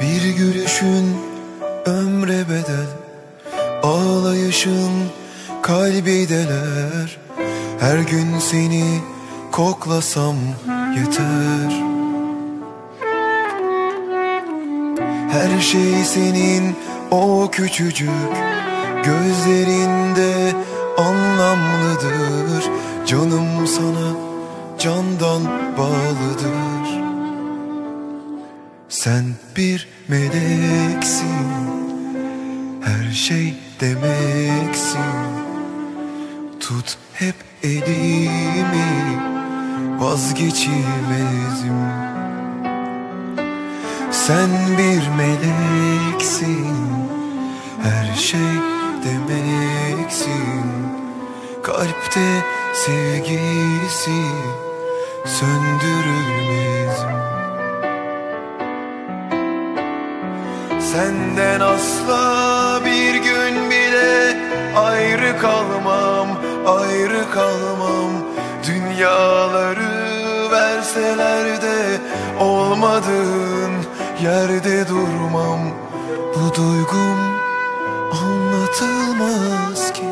Bir gülüşün ömre bedel Ağlayışın kalbi deler. Her gün seni koklasam yeter. Her şey senin o küçücük Gözlerinde anlamlıdır. Canım sana candan bağlıdır. Sen bir meleksin. Her şey demeksin Tut hep elimi Vazgeçilmezim. Sen bir meleksin Her şey demeksin. Kalpte sevgisi Söndürülmez. Senden asla bir gün bile ayrı kalmam, ayrı kalmam Dünyaları verseler de olmadığın yerde durmam. Bu duygum anlatılmaz ki.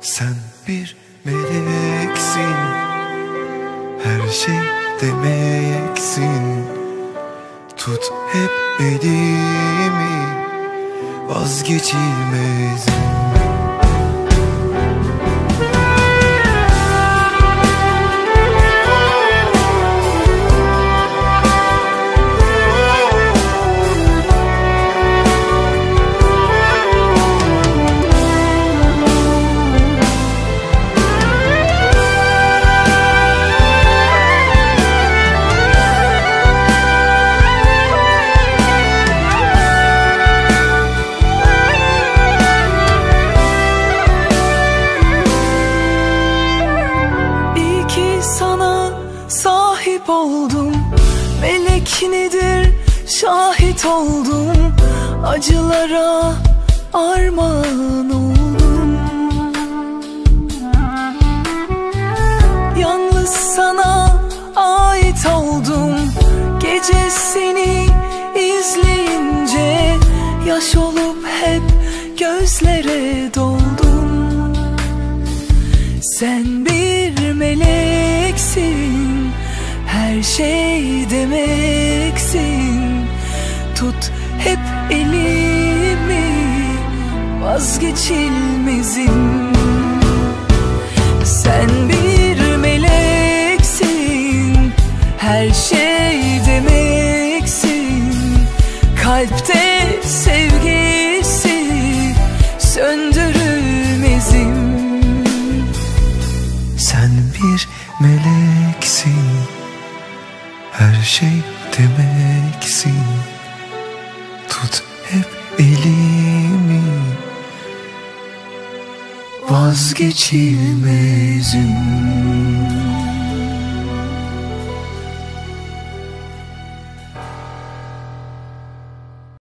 Sen bir meleksin, her şey demeksin. Tut hep elimi. Vazgeçilmezim sahip oldum. Melek nedir? Şahit oldum. Acılara armağan oldum. Yalnız sana ait oldum. Gece seni izleyince Yaş olup hep gözlere doldum. Sen bir Her şey demeksin. Tut hep elimi Vazgeçilmezim. Sen bir meleksin Her şey demeksin. Kalpte sevgisi Söndürülmezim. Sen bir meleksin Her şey demeksin Tut hep elimi. Vazgeçilmezim